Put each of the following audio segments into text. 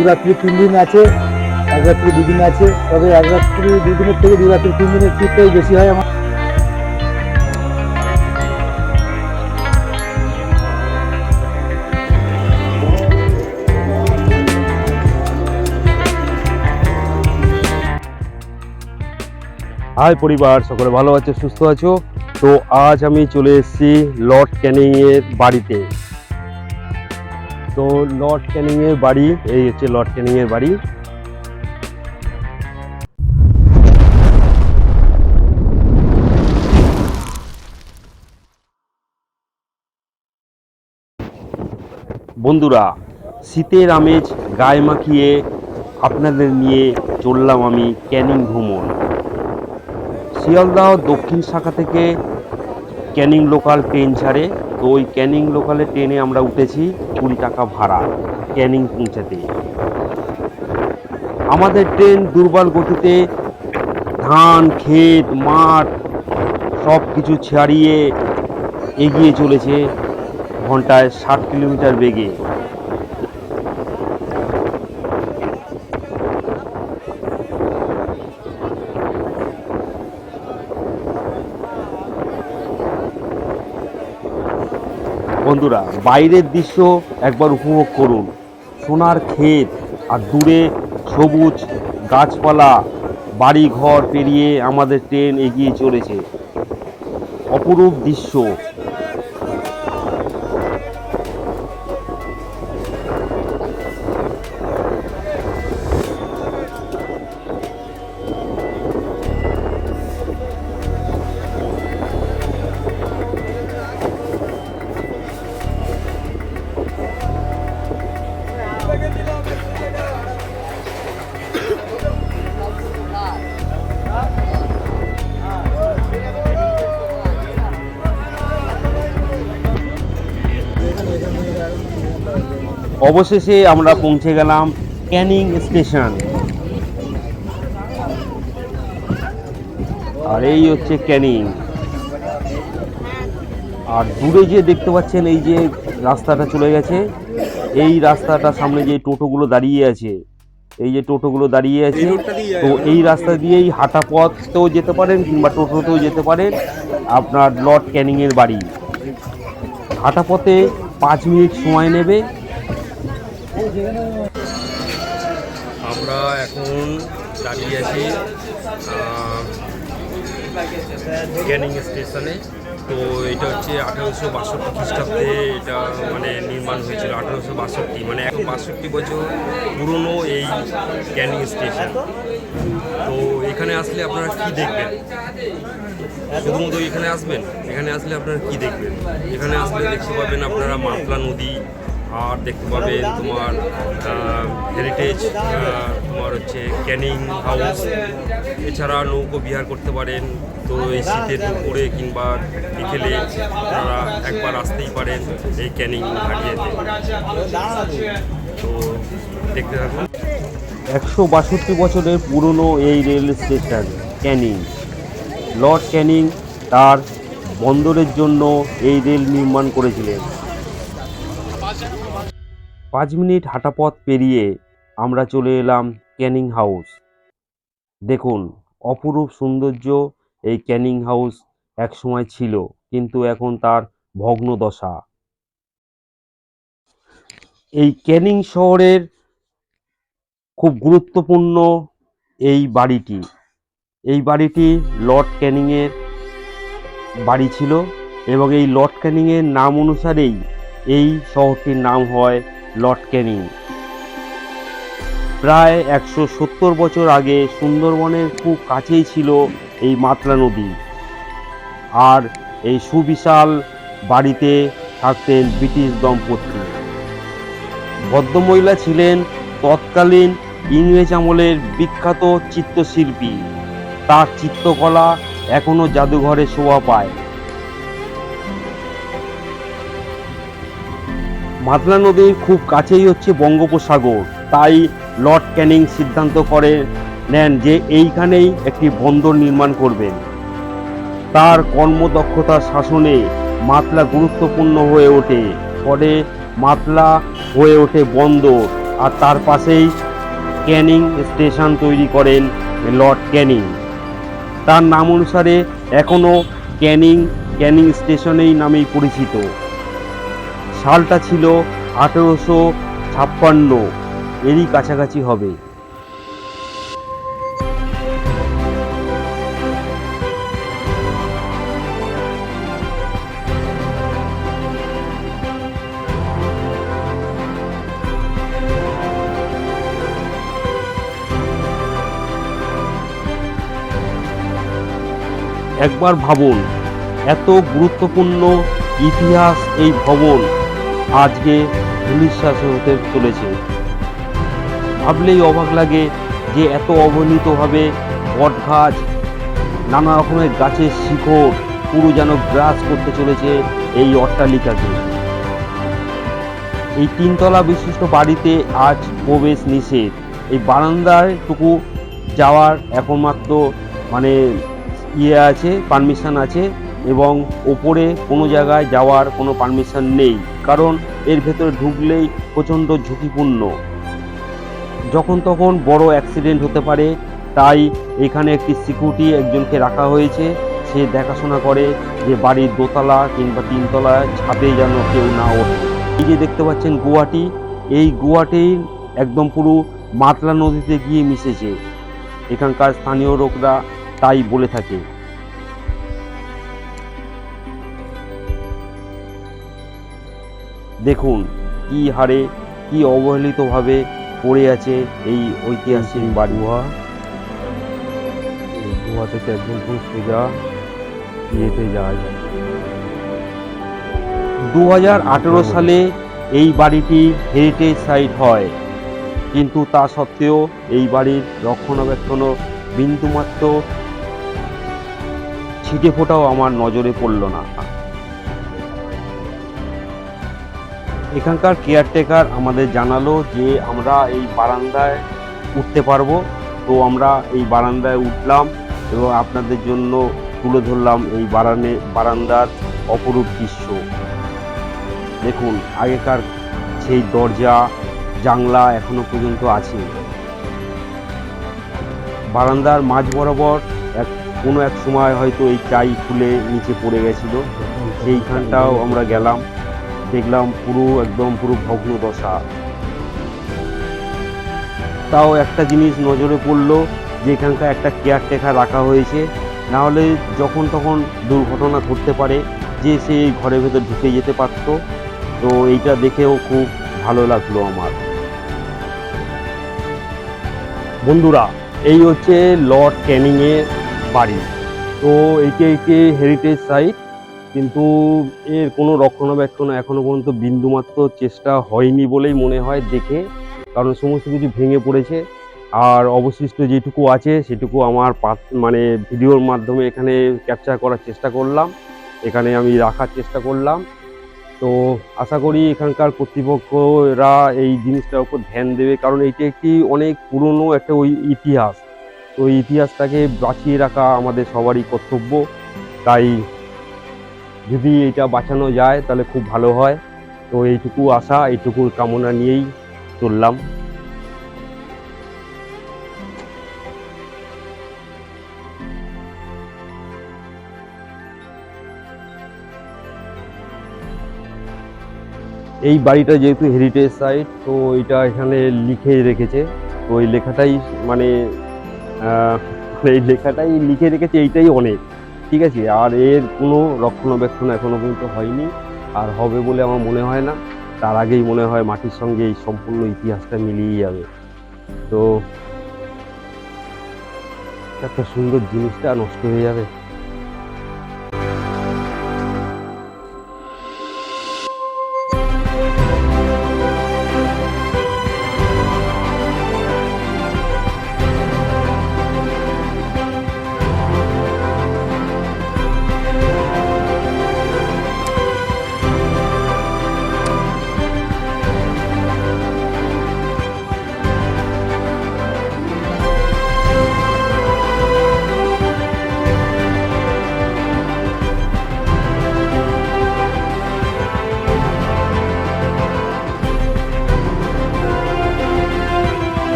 দু রাত্রি তিন দিন আছে এক রাত্রি দুদিন আছে, তবে এক রাত্রি দুদিনের থেকে দু রাত্রি তিন দিনের ট্রিপটাই বেশি হয় আমার। হাই পরিবার, সকলে ভালো আছো, সুস্থ আছো? তো আজ আমি চলে এসেছি লর্ড ক্যানিংয়ের বাড়িতে। তো লর্ড ক্যানিং এর বাড়ি, এই হচ্ছে লর্ড ক্যানিং এর বাড়ি। বন্ধুরা, শীতের আমেজ গায়ে মাখিয়ে আপনাদের নিয়ে চললাম আমি ক্যানিং ভ্রমণ। শিয়ালদাহ দক্ষিণ শাখা থেকে ক্যানিং লোকাল ট্রেন ছাড়ে। তো ওই ক্যানিং লোকালে ট্রেনে আমরা উঠেছি কুড়ি টাকা ভাড়া, ক্যানিং পৌঁছাতে। আমাদের ট্রেন দুর্বল গতিতে ধান, ক্ষেত, মাঠ সব কিছু ছাড়িয়ে এগিয়ে চলেছে ঘন্টায় ষাট কিলোমিটার বেগে। বন্ধুরা, বাইরের দৃশ্য একবার উপভোগ করুন। সোনার ক্ষেত আর দূরে সবুজ গাছপালা বাড়ি ঘর পেরিয়ে আমাদের ট্রেন এগিয়ে চলেছে। অপরূপ দৃশ্য। অবশেষে আমরা পৌঁছে গেলাম ক্যানিং স্টেশন। আর এই হচ্ছে ক্যানিং। আর দূরে যে দেখতে পাচ্ছেন এই যে রাস্তাটা চলে গেছে। এই রাস্তাটা সামনে যে টোটোগুলো দাঁড়িয়ে আছে এই যে টোটোগুলো দাঁড়িয়ে আছে তো এই রাস্তা দিয়েই হাঁটা পথেও যেতে পারেন কিংবা টোটোতেও যেতে পারেন আপনার লর্ড ক্যানিংয়ের বাড়ি। হাঁটা পথে পাঁচ মিনিট সময় নেবে। আমরা এখন দাঁড়িয়ে আছি ক্যানিং স্টেশনে তো এটা হচ্ছে আঠারোশো বাষট্টি খ্রিস্টাব্দে এটা মানে নির্মাণ হয়েছিল, আঠারোশো বাষট্টি। মানে এখন বাষট্টি বছর পুরনো এই ক্যানিং স্টেশন তো এখানে আসলে আপনারা কি দেখবেন? শুধুমাত্র এখানে আসবেন? এখানে আসলে আপনারা কি দেখবেন? এখানে আসলে দেখতে পাবেন আপনারা মাতলা নদী আর দেখতে পাবেন তোমার হেরিটেজ তোমার হচ্ছে ক্যানিং হাউস। এছাড়া নৌকো বিহার করতে পারেন, তো এই শীতের দুপুরে কিংবা বিকেলে আপনারা একবার আসতেই পারেন এই ক্যানিং ঘাটিয়াতে তো দেখতে থাকুন। একশো বাষট্টি বছরের পুরনো এই rail station, Canning. Lord Canning তার বন্দরের জন্য এই রেল নির্মাণ করেছিলেন। পাঁচ মিনিট হাঁটাপথ পেরিয়ে আমরা চলে এলাম ক্যানিং হাউস। দেখুন, অপরূপ সৌন্দর্য এই ক্যানিং হাউস এক সময় ছিল, কিন্তু এখন তার ভগ্ন দশা। এই ক্যানিং শহরের খুব গুরুত্বপূর্ণ এই বাড়িটি। এই বাড়িটি লর্ড ক্যানিংয়ের বাড়ি ছিল এবং এই লর্ড ক্যানিংয়ের নাম অনুসারেই এই শহরটির নাম হয় লর্ড ক্যানিং প্রায় একশো সত্তর বছর আগে সুন্দরবনের খুব কাছেই ছিল এই মাতলা নদী। আর এই সুবিশাল বাড়িতে থাকতেন ব্রিটিশ দম্পতি। ভদ্রমহিলা ছিলেন তৎকালীন ইংরেজ আমলের বিখ্যাত চিত্রশিল্পী। তার চিত্রকলা এখনও জাদুঘরে শোভা পায়। মাতলা নদীর খুব কাছেই হচ্ছে বঙ্গোপসাগর। তাই লর্ড ক্যানিং সিদ্ধান্ত করে নেন যে এইখানেই একটি বন্দর নির্মাণ করবেন। তার কর্মদক্ষতা শাসনে মাতলা গুরুত্বপূর্ণ হয়ে ওঠে। পরে মাতলা হয়ে ওঠে বন্দর। আর তার পাশেই ক্যানিং স্টেশন তৈরি করেন লর্ড ক্যানিং। তার নাম অনুসারে এখনও ক্যানিং ক্যানিং স্টেশনেই নামেই পরিচিত। সালটা ছিল আঠেরোশো ছাপ্পান্ন। এরই কাছাকাছি হবে। একবার ভাবুন এত গুরুত্বপূর্ণ ইতিহাস এই ভবন আজকে ধূলিশ্বাস হতে চলেছে। ভাবলেই অবাক লাগে যে এত অবহেলিতভাবে বট গাছ নানা রকমের গাছের শিকড় পুরো যেন গ্রাস করতে চলেছে এই অট্টালিকাকে। এই তিনতলা বিশিষ্ট বাড়িতে আজ প্রবেশ নিষেধ। এই বারান্দায় টুকু যাওয়ার একমাত্র মানে ইয়ে আছে, পারমিশন আছে। এবং ওপরে কোনো জায়গায় যাওয়ার কোনো পারমিশন নেই। কারণ এর ভেতরে ঢুকলেই প্রচণ্ড ঝুঁকিপূর্ণ। যখন তখন বড় অ্যাক্সিডেন্ট হতে পারে, তাই এখানে একটি সিকিউরিটি একজনকে রাখা হয়েছে। সে দেখাশোনা করে যে বাড়ির দোতলা কিংবা তিনতলা ছাদে যেন কেউ না ওঠে। এই যে দেখতে পাচ্ছেন গুয়াহাটি, এই গুয়াহাটির একদম পুরো মাতলা নদীতে গিয়ে মিশেছে। এখানকার স্থানীয় লোকরা তাই বলে থাকে। দেখুন কি হারে কি অবহেলিতভাবে পড়ে আছে এই ঐতিহাসিক বাড়ি গুহা এই গুহা থেকে একদম খুব সোজা ইয়েতে যাওয়া যায়। দু হাজার আঠেরো সালে এই বাড়িটি হেরিটেজ সাইট হয়। কিন্তু তা সত্ত্বেও এই বাড়ির রক্ষণাবেক্ষণও বিন্দুমাত্র ছিটে ফোটাও আমার নজরে পড়ল না। এখানকার কেয়ারটেকার আমাদের জানালো যে আমরা এই বারান্দায় উঠতে পারব। তো আমরা এই বারান্দায় উঠলাম এবং আপনাদের জন্য তুলে ধরলাম এই বারানে, বারান্দার অপরূপ দৃশ্য। দেখুন, আগেকার সেই দরজা, জানলা এখনও পর্যন্ত আছে। বারান্দার মাঝ বরাবর এক, কোনো এক সময় হয়তো এই চাই খুলে নিচে পড়ে গেছিল। সেইখানটাও আমরা গেলাম। দেখলাম পুরো একদম পুরো ভগ্ন দশা। তাও একটা জিনিস নজরে পড়ল যে এখানকার একটা কেয়ার কেয়ারটেকার রাখা হয়েছে। না হলে যখন তখন দুর্ঘটনা ঘটতে পারে, যে সে এই ঘরের ভেতর ঢুকে যেতে পারতো। তো এইটা দেখেও খুব ভালো লাগল আমার। বন্ধুরা, এই হচ্ছে লর্ড ক্যানিংয়ের বাড়ি। তো এইটি একটি হেরিটেজ সাইট কিন্তু এর কোনো রক্ষণাবেক্ষণ এখনও পর্যন্ত বিন্দুমাত্র চেষ্টা হয়নি বলেই মনে হয় দেখে, কারণ সমস্ত কিছু ভেঙে পড়েছে। আর অবশিষ্ট যেটুকু আছে সেটুকু আমার মানে ভিডিওর মাধ্যমে এখানে ক্যাপচার করার চেষ্টা করলাম। এখানে আমি রাখার চেষ্টা করলাম। তো আশা করি এখানকার কর্তৃপক্ষরা এই জিনিসটার উপর ধ্যান দেবে, কারণ এটি একটি অনেক পুরনো একটা ওই ইতিহাস। তো ইতিহাসটাকে বাঁচিয়ে রাখা আমাদের সবারই কর্তব্য। তাই যদি এটা বাঁচানো যায়, তাহলে খুব ভালো হয়। তো এইটুকু আশা এইটুকু কামনা নিয়েই চললাম। এই বাড়িটা যেহেতু হেরিটেজ সাইট তো এটা এখানে লিখে রেখেছে। তো এই লেখাটাই মানে এই লেখাটাই লিখে রেখেছে, এইটাই অনেক। ঠিক আছে, আর এর কোনো রক্ষণাবেক্ষণ এখনও পর্যন্ত হয়নি, আর হবে বলে আমার মনে হয় না। তার আগেই মনে হয় মাটির সঙ্গে এই সম্পূর্ণ ইতিহাসটা মিলিয়ে যাবে। তো, একটা সুন্দর জিনিসটা নষ্ট হয়ে যাবে।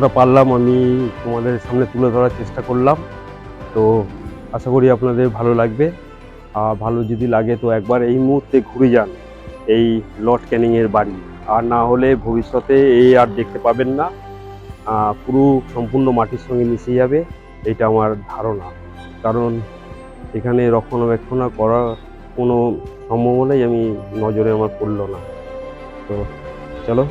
যতটা পারলাম আমি তোমাদের সামনে তুলে ধরার চেষ্টা করলাম। তো আশা করি আপনাদের ভালো লাগবে। আর ভালো যদি লাগে তো একবার এই মুহূর্তে ঘুরে যান, এই লর্ড ক্যানিংয়ের বাড়ি। আর না হলে ভবিষ্যতে এই আর দেখতে পাবেন না। পুরো সম্পূর্ণ মাটির সঙ্গে মিশে যাবে, এটা আমার ধারণা। কারণ এখানে রক্ষণাবেক্ষণ করার কোনো সম্ভাবনাই আমি নজরে আমার পড়ল না। তো চলো।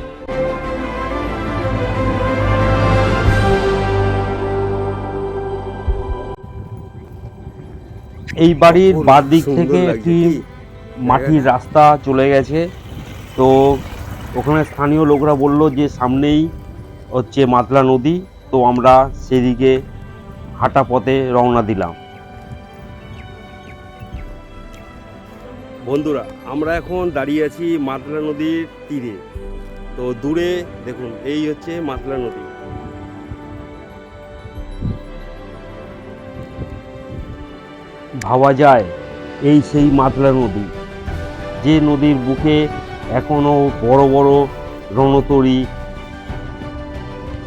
এই বাড়ির বাঁ দিক থেকে একটি মাটির রাস্তা চলে গেছে। তো ওখানে স্থানীয় লোকরা বলল যে সামনেই হচ্ছে মাতলা নদী তো আমরা সেদিকে হাঁটা পথে রওনা দিলাম। বন্ধুরা আমরা এখন দাঁড়িয়ে আছি মাতলা নদীর তীরে। তো দূরে দেখুন এই হচ্ছে মাতলা নদী। ভাবা যায়, এই সেই মাতলা নদী। যে নদীর বুকে এখনও বড় বড় রণতরী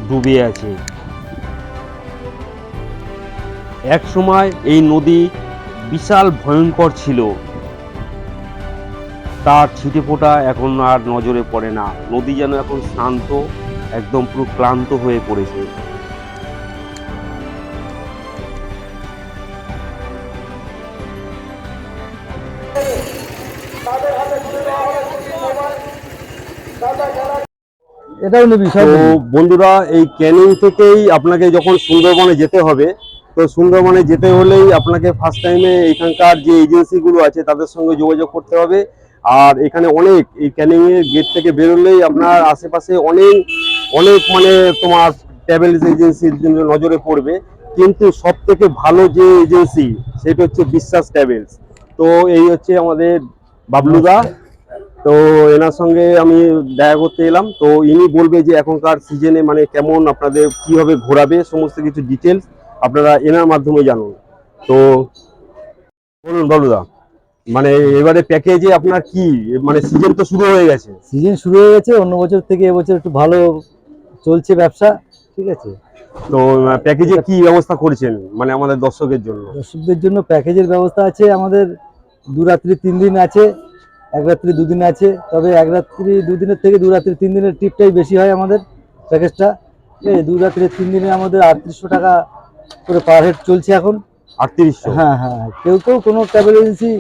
ডুবে আছে। এক সময় এই নদী বিশাল ভয়ঙ্কর ছিল। তার ছিটে ফোটা এখন আর নজরে পড়ে না। নদী যেন এখন শান্ত, একদম পুরো ক্লান্ত হয়ে পড়েছে। এটাও নিবি তো বন্ধুরা এই ক্যানিং থেকেই আপনাকে যখন সুন্দরবনে যেতে হবে তো সুন্দরবনে যেতে হলেই আপনাকে ফার্স্ট টাইমে এখানকার যে এজেন্সিগুলো আছে তাদের সঙ্গে যোগাযোগ করতে হবে। আর এখানে অনেক এই ক্যানিং এর গেট থেকে বেরোলেই আপনার আশেপাশে অনেক অনেক মানে তোমার ট্রাভেল এজেন্সির জন্য নজরে পড়বে। কিন্তু সব থেকে ভালো যে এজেন্সি সেটা হচ্ছে বিশ্বাস ট্রাভেলস তো এই হচ্ছে আমাদের বাবলুদা। তো এনার সঙ্গে আমি দেখা করতে এলাম। তো ইনি বলবে যে এখনকার সিজনে মানে কেমন আপনাদের কীভাবে ঘোরাবে সমস্ত কিছু ডিটেলস আপনারা এনার মাধ্যমে জানুন। তো বলুন বাবলুদা মানে এবারে প্যাকেজে আপনার কি? মানে সিজন তো শুরু হয়ে গেছে। সিজন শুরু হয়ে গেছে অন্য বছর থেকে এবছর একটু ভালো চলছে ব্যবসা ঠিক আছে? তো প্যাকেজে কি ব্যবস্থা করেছেন মানে আমাদের দর্শকের জন্য? দর্শকদের জন্য প্যাকেজের ব্যবস্থা আছে আমাদের দু রাত্রি তিন দিন আছে। এক রাত্রি দুদিন আছে তবে এক রাত্রি দুদিনের থেকে দু রাত্রি তিন দিনের ট্রিপটাই বেশি হয় আমাদের প্যাকেজটা ঠিক আছে দু রাত্রি তিন দিনে আমাদের আটত্রিশশো টাকা করে পার হেড চলছে এখন। আটত্রিশশো? হ্যাঁ হ্যাঁ কেউ কেউ কোনো ট্রাভেল এজেন্সি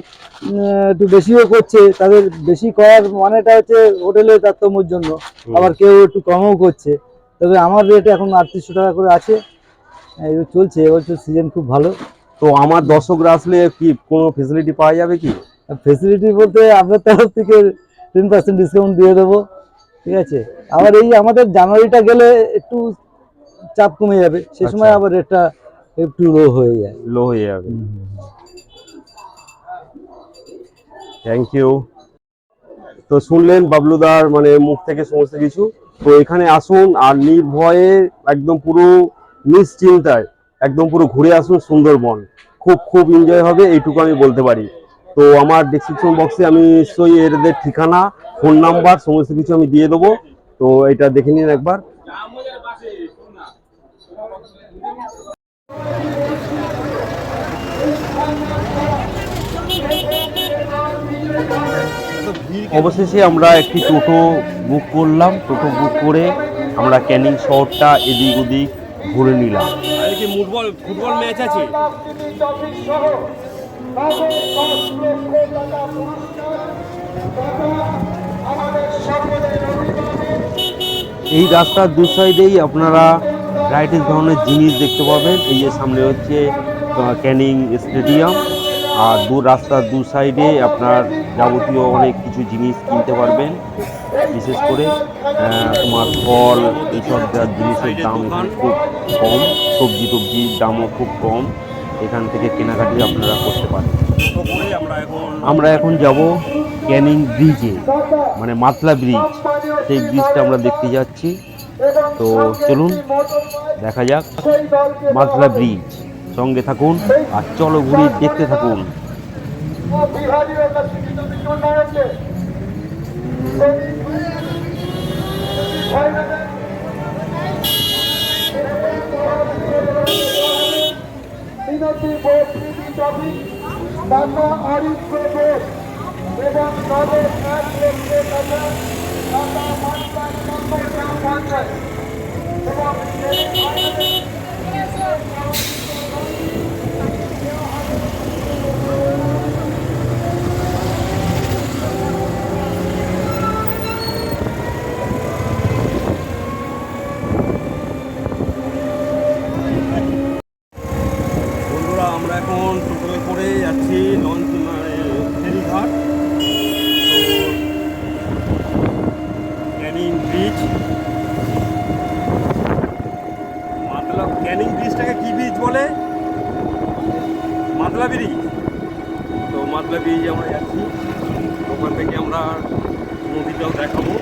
একটু বেশিও করছে তাদের বেশি করার মানেটা হচ্ছে হোটেলের তারতম্যর জন্য। আবার কেউ একটু কমও করছে। তবে আমার রেট এখন আটত্রিশশো টাকা করে আছে। এই চলছে এবছর সিজন খুব ভালো। তো আমার দর্শকরা আসলে কি কোনো ফেসিলিটি পাওয়া যাবে কি? ফেসিলিটি বলতে আপনার তরফ থেকে টেন পার্সেন্ট ডিসকাউন্ট দিয়ে দেবো ঠিক আছে? আবার এই আমাদের জানুয়ারিটা গেলে একটু চাপ কমে যাবে সে সময় আচ্ছা। আবার রেটটা একটু লো হয়ে যায়। লো হয়ে যাবে। থ্যাংক ইউ তো শুনলেন বাবলুদার মানে মুখ থেকে সমস্ত কিছু। তো এখানে আসুন আর নির্ভয়ে একদম পুরো নিশ্চিন্তায় একদম পুরো ঘুরে আসুন সুন্দরবন। খুব খুব এনজয় হবে এইটুকু আমি বলতে পারি। তো আমার ডিসক্রিপশন বক্সে আমি নিশ্চয়ই এদের ঠিকানা ফোন নাম্বার সমস্ত কিছু আমি দিয়ে দেবো। তো এটা দেখে নিন একবার। অবশেষে আমরা একটি টোটো বুক করলাম। টোটো বুক করে আমরা ক্যানিং শহরটা এদিক ওদিক ঘুরে নিলাম। ফুটবল ম্যাচ আছে? এই রাস্তার দু সাইডেই আপনারা ভ্যারাইটিস ধরনের জিনিস দেখতে পাবেন। এই যে সামনে হচ্ছে ক্যানিং স্টেডিয়াম। আর দু রাস্তার দু সাইডে আপনার যাবতীয় অনেক কিছু জিনিস কিনতে পারবেন। বিশেষ করে তোমার ফল, এইসব জিনিসের দাম খুব কম সবজি টবজির দামও খুব কম। এখান থেকে কেনাকাটি আপনারা করতে পারেন। আমরা এখন যাব ক্যানিং ব্রিজে মানে মাতলা ব্রিজ। সেই ব্রিজটা আমরা দেখতে যাচ্ছি। তো চলুন দেখা যাক মাতলা ব্রিজ। সঙ্গে থাকুন আর চলো ঘুরি দেখতে থাকুন। ট্রফি টাকা আরিফ ব্রদর এবং নগদ এক লক্ষ টাকা টাকা মানবান নম্বর গ্রাম এবং সেমিফাইনালে বন্ধুরা আমরা এখন টোটোয় করে যাচ্ছি লঞ্চ মানে ফেরিঘাট তো ক্যানিং ব্রিজ মাতলা ক্যানিং ব্রিজটাকে কি ব্রিজ বলে মাতলা ব্রিজ তো মাতলা ব্রিজে আমরা যাচ্ছি ওখান থেকে আমরা নদীটাও দেখাবো।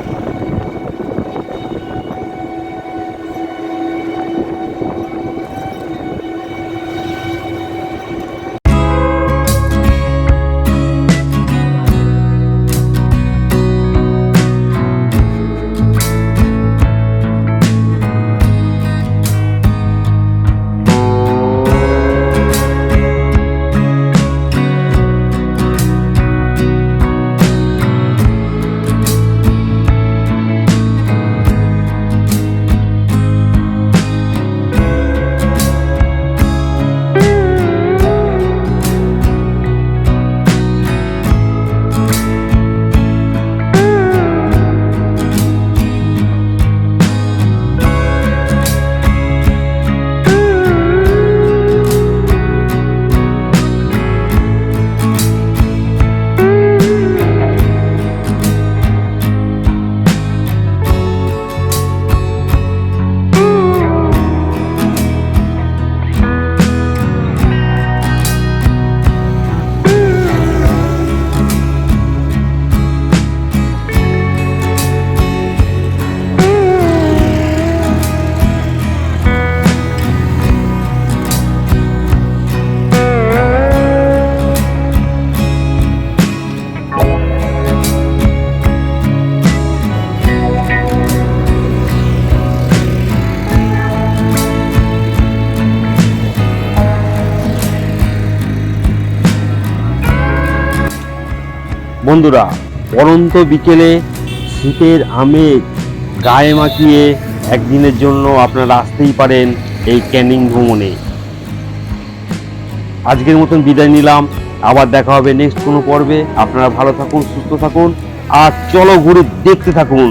বন্ধুরা, পরন্ত বিকেলে শীতের আমেজ গায়ে মাখিয়ে একদিনের জন্য আপনারা আসতেই পারেন এই ক্যানিং ভ্রমণে। আজকের মতন বিদায় নিলাম, আবার দেখা হবে নেক্সট কোনো পর্বে। আপনারা ভালো থাকুন, সুস্থ থাকুন, আর চলো ঘুরে দেখতে থাকুন।